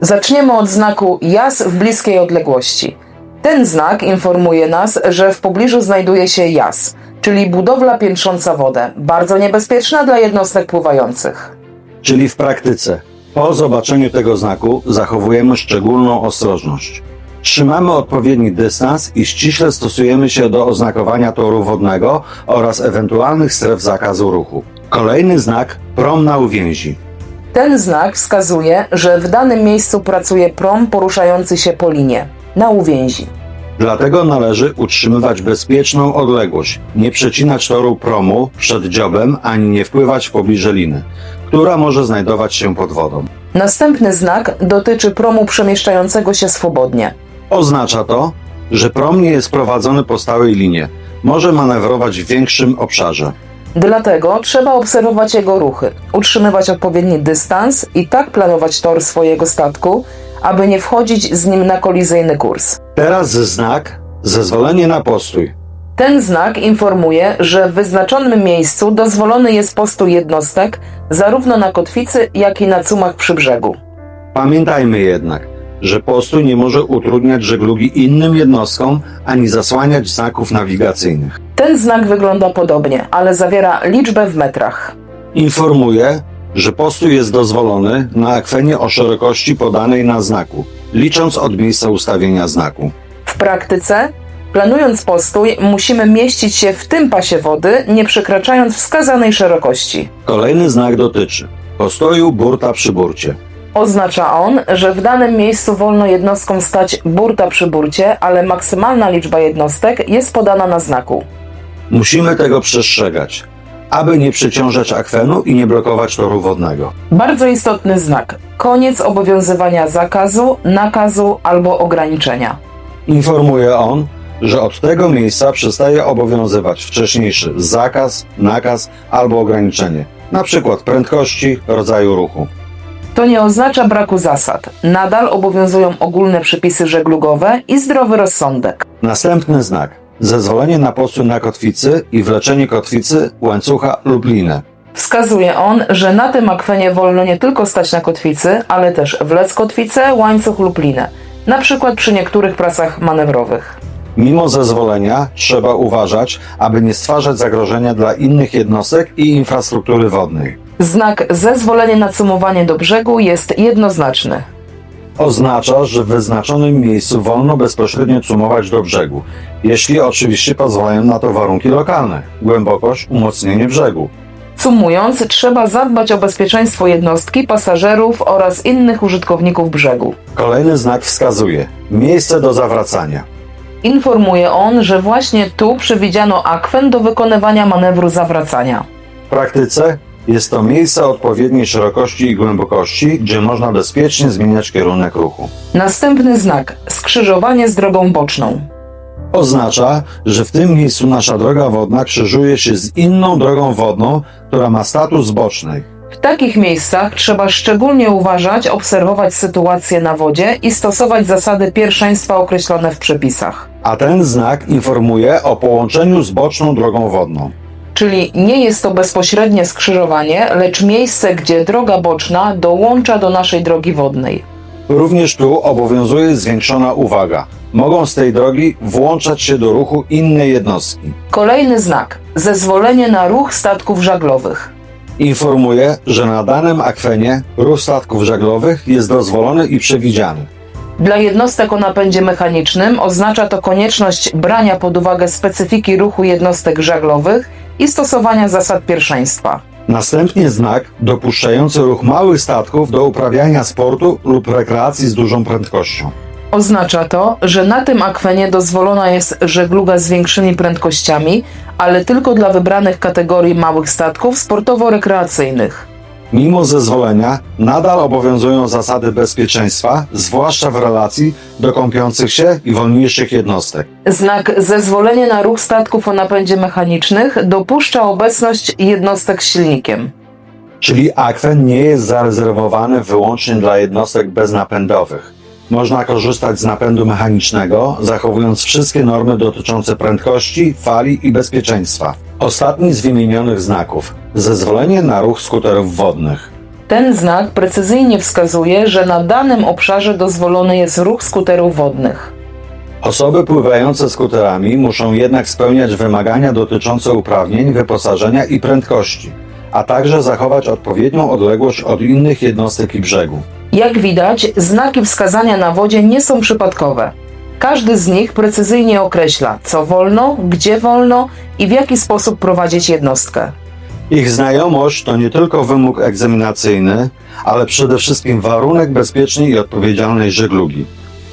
Zaczniemy od znaku jas w bliskiej odległości. Ten znak informuje nas, że w pobliżu znajduje się jas, czyli budowla piętrząca wodę, bardzo niebezpieczna dla jednostek pływających. Czyli w praktyce, po zobaczeniu tego znaku zachowujemy szczególną ostrożność. Trzymamy odpowiedni dystans i ściśle stosujemy się do oznakowania toru wodnego oraz ewentualnych stref zakazu ruchu. Kolejny znak prom na uwięzi. Ten znak wskazuje, że w danym miejscu pracuje prom poruszający się po linie, na uwięzi. Dlatego należy utrzymywać bezpieczną odległość, nie przecinać toru promu przed dziobem ani nie wpływać w pobliże liny, która może znajdować się pod wodą. Następny znak dotyczy promu przemieszczającego się swobodnie. Oznacza to, że prom nie jest prowadzony po stałej linie, może manewrować w większym obszarze. Dlatego trzeba obserwować jego ruchy, utrzymywać odpowiedni dystans i tak planować tor swojego statku, aby nie wchodzić z nim na kolizyjny kurs. Teraz znak zezwolenie na postój. Ten znak informuje, że w wyznaczonym miejscu dozwolony jest postój jednostek zarówno na kotwicy, jak i na cumach przy brzegu. Pamiętajmy jednak, że postój nie może utrudniać żeglugi innym jednostkom ani zasłaniać znaków nawigacyjnych. Ten znak wygląda podobnie, ale zawiera liczbę w metrach. Informuje, że postój jest dozwolony na akwenie o szerokości podanej na znaku, licząc od miejsca ustawienia znaku. W praktyce, planując postój, musimy mieścić się w tym pasie wody, nie przekraczając wskazanej szerokości. Kolejny znak dotyczy postoju burta przy burcie. Oznacza on, że w danym miejscu wolno jednostkom stać burta przy burcie, ale maksymalna liczba jednostek jest podana na znaku. Musimy tego przestrzegać, aby nie przeciążać akwenu i nie blokować toru wodnego. Bardzo istotny znak. Koniec obowiązywania zakazu, nakazu albo ograniczenia. Informuje on, że od tego miejsca przestaje obowiązywać wcześniejszy zakaz, nakaz albo ograniczenie, na przykład prędkości, rodzaju ruchu. To nie oznacza braku zasad. Nadal obowiązują ogólne przepisy żeglugowe i zdrowy rozsądek. Następny znak. Zezwolenie na postój na kotwicy i wleczenie kotwicy, łańcucha lub liny. Wskazuje on, że na tym akwenie wolno nie tylko stać na kotwicy, ale też wlec kotwicę, łańcuch lub linę, na przykład przy niektórych pracach manewrowych. Mimo zezwolenia trzeba uważać, aby nie stwarzać zagrożenia dla innych jednostek i infrastruktury wodnej. Znak zezwolenie na cumowanie do brzegu jest jednoznaczny. Oznacza, że w wyznaczonym miejscu wolno bezpośrednio cumować do brzegu, jeśli oczywiście pozwalają na to warunki lokalne, głębokość, umocnienie brzegu. Cumując, trzeba zadbać o bezpieczeństwo jednostki, pasażerów oraz innych użytkowników brzegu. Kolejny znak wskazuje miejsce do zawracania. Informuje on, że właśnie tu przewidziano akwen do wykonywania manewru zawracania. W praktyce jest to miejsce odpowiedniej szerokości i głębokości, gdzie można bezpiecznie zmieniać kierunek ruchu. Następny znak skrzyżowanie z drogą boczną. Oznacza, że w tym miejscu nasza droga wodna krzyżuje się z inną drogą wodną, która ma status bocznej. W takich miejscach trzeba szczególnie uważać, obserwować sytuację na wodzie i stosować zasady pierwszeństwa określone w przepisach. A ten znak informuje o połączeniu z boczną drogą wodną. Czyli nie jest to bezpośrednie skrzyżowanie, lecz miejsce, gdzie droga boczna dołącza do naszej drogi wodnej. Również tu obowiązuje zwiększona uwaga. Mogą z tej drogi włączać się do ruchu inne jednostki. Kolejny znak zezwolenie na ruch statków żaglowych. Informuje, że na danym akwenie ruch statków żaglowych jest dozwolony i przewidziany. Dla jednostek o napędzie mechanicznym oznacza to konieczność brania pod uwagę specyfiki ruchu jednostek żaglowych i stosowania zasad pierwszeństwa. Następnie znak dopuszczający ruch małych statków do uprawiania sportu lub rekreacji z dużą prędkością. Oznacza to, że na tym akwenie dozwolona jest żegluga z większymi prędkościami, ale tylko dla wybranych kategorii małych statków sportowo-rekreacyjnych. Mimo zezwolenia nadal obowiązują zasady bezpieczeństwa, zwłaszcza w relacji do kąpiących się i wolniejszych jednostek. Znak zezwolenie na ruch statków o napędzie mechanicznych dopuszcza obecność jednostek z silnikiem. Czyli akwen nie jest zarezerwowany wyłącznie dla jednostek beznapędowych. Można korzystać z napędu mechanicznego, zachowując wszystkie normy dotyczące prędkości, fali i bezpieczeństwa. Ostatni z wymienionych znaków zezwolenie na ruch skuterów wodnych. Ten znak precyzyjnie wskazuje, że na danym obszarze dozwolony jest ruch skuterów wodnych. Osoby pływające skuterami muszą jednak spełniać wymagania dotyczące uprawnień, wyposażenia i prędkości, a także zachować odpowiednią odległość od innych jednostek i brzegu. Jak widać, znaki wskazania na wodzie nie są przypadkowe. Każdy z nich precyzyjnie określa, co wolno, gdzie wolno i w jaki sposób prowadzić jednostkę. Ich znajomość to nie tylko wymóg egzaminacyjny, ale przede wszystkim warunek bezpiecznej i odpowiedzialnej żeglugi.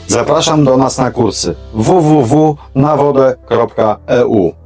Zapraszam do nas na kursy www.nawodę.eu